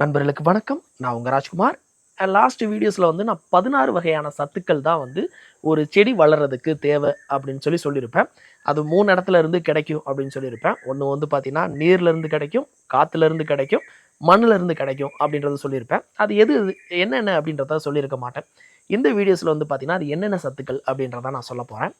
நண்பர்களுக்கு வணக்கம். நான் உங்கள் ராஜ்குமார். லாஸ்ட் வீடியோஸில் வந்து நான் பதினாறு வகையான சத்துக்கள் தான் வந்து ஒரு செடி வளர்கிறதுக்கு தேவை அப்படின்னு சொல்லி சொல்லியிருப்பேன். அது மூணு இடத்துல இருந்து கிடைக்கும் அப்படின்னு சொல்லியிருப்பேன். ஒன்று வந்து பார்த்தீங்கன்னா நீர்லேருந்து கிடைக்கும் காற்றுலேருந்து கிடைக்கும் மண்ணிலேருந்து கிடைக்கும் அப்படின்றத சொல்லியிருப்பேன். அது எது எது- என்னென்ன அப்படின்றத சொல்லியிருக்க மாட்டேன். இந்த வீடியோஸில் வந்து பார்த்தீங்கன்னா அது என்னென்ன சத்துக்கள் அப்படின்றத நான் சொல்ல போகிறேன்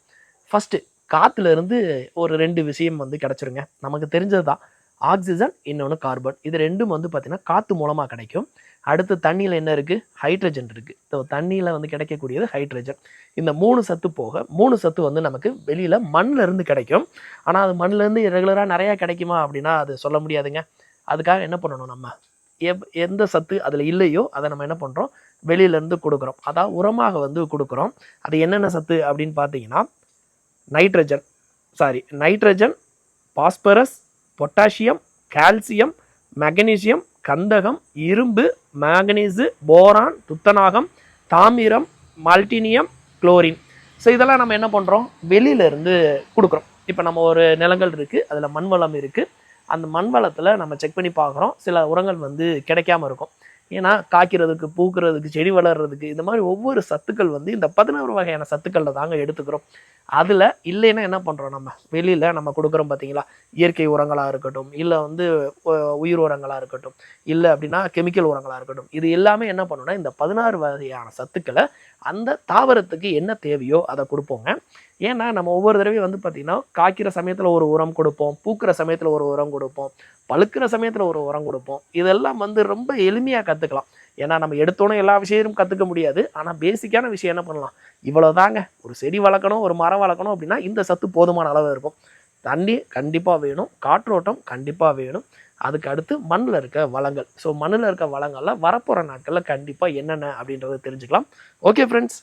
ஃபஸ்ட்டு காற்றுலேருந்து ஒரு ரெண்டு விஷயம் வந்து கிடச்சிருங்க. நமக்கு தெரிஞ்சது தான் ஆக்சிஜன் இன்னொன்று கார்பன். இது ரெண்டும் வந்து பார்த்தீங்கன்னா காற்று மூலமாக கிடைக்கும். அடுத்து தண்ணியில் என்ன இருக்குது ஹைட்ரஜன் இருக்குது ஸோ தண்ணியில் வந்து கிடைக்கக்கூடியது ஹைட்ரஜன். இந்த மூணு சத்து போக மூணு சத்து வந்து நமக்கு வெளியில் மண்ணிலேருந்து கிடைக்கும். ஆனால் அது மண்ணிலேருந்து ரெகுலராக நிறையா கிடைக்குமா அப்படின்னா அது சொல்ல முடியாதுங்க. அதுக்காக என்ன பண்ணணும் நம்ம? எப் எந்த சத்து அதில் இல்லையோ அதை நம்ம என்ன பண்ணுறோம் வெளியிலேருந்து கொடுக்குறோம். அதாவது உரமாக வந்து கொடுக்குறோம். அது என்னென்ன சத்து அப்படின்னு பார்த்தீங்கன்னா nitrogen. Sorry nitrogen phosphorus potassium calcium magnesium கந்தகம் இரும்பு மேங்கனீஸு போரான் துத்தநாகம் தாமிரம் மல்டினியம் குளோரின். ஸோ இதெல்லாம் நம்ம என்ன பண்ணுறோம் வெளியிலேருந்து கொடுக்குறோம். இப்போ நம்ம ஒரு நிலங்கள் இருக்குது அதில் மண் வளம் இருக்குது அந்த மண் வளத்தில் நம்ம செக் பண்ணி பார்க்குறோம். சில உரங்கள் வந்து கிடைக்காம இருக்கும். ஏன்னா காய்க்கிறதுக்கு பூக்கிறதுக்கு செடி வளர்றதுக்கு இந்த மாதிரி ஒவ்வொரு சத்துக்கள் வந்து இந்த பதினோரு வகையான சத்துக்களில் தாங்க எடுத்துக்கிறோம். அதில் இல்லைன்னா என்ன பண்ணுறோம் நம்ம? வெளியில் நம்ம கொடுக்குறோம் பார்த்தீங்களா இயற்கை உரங்களாக இருக்கட்டும் இல்லை வந்து உயிர் உரங்களாக இருக்கட்டும் இல்லை அப்படின்னா கெமிக்கல் உரங்களாக இருக்கட்டும். இது எல்லாமே என்ன பண்ணுன்னா இந்த பதினாறு வகையான சத்துக்களை அந்த தாவரத்துக்கு என்ன தேவையோ அதை கொடுப்போங்க. ஏன்னா நம்ம ஒவ்வொரு தடவையும் வந்து பார்த்திங்கன்னா காய்க்கிற சமயத்தில் ஒரு உரம் கொடுப்போம் பூக்கிற சமயத்தில் ஒரு உரம் கொடுப்போம் பழுக்கிற சமயத்தில் ஒரு உரம் கொடுப்போம். இதெல்லாம் வந்து ரொம்ப எளிமையாக கற்றுக்கலாம் ஏன்னா நம்ம எடுத்தோன்னே எல்லா விஷயமும் கற்றுக்க முடியாது. ஆனால் பேசிக்கான விஷயம் என்ன பண்ணலாம்? இவ்வளோதாங்க ஒரு செடி வளர்க்கணும் ஒரு மரம் வளர்க்கணும் அப்படின்னா இந்த சத்து போதுமான அளவு இருக்கும். தண்ணி கண்டிப்பாக வேணும். காற்றோட்டம் கண்டிப்பாக வேணும். அதுக்கு அடுத்து மண்ணில் இருக்க வளங்கள். ஸோ மண்ணில் இருக்க வளங்கள்லாம் வரப்போகிற நாட்களில் கண்டிப்பாக என்னென்ன அப்படின்றத தெரிஞ்சுக்கலாம். Okay friends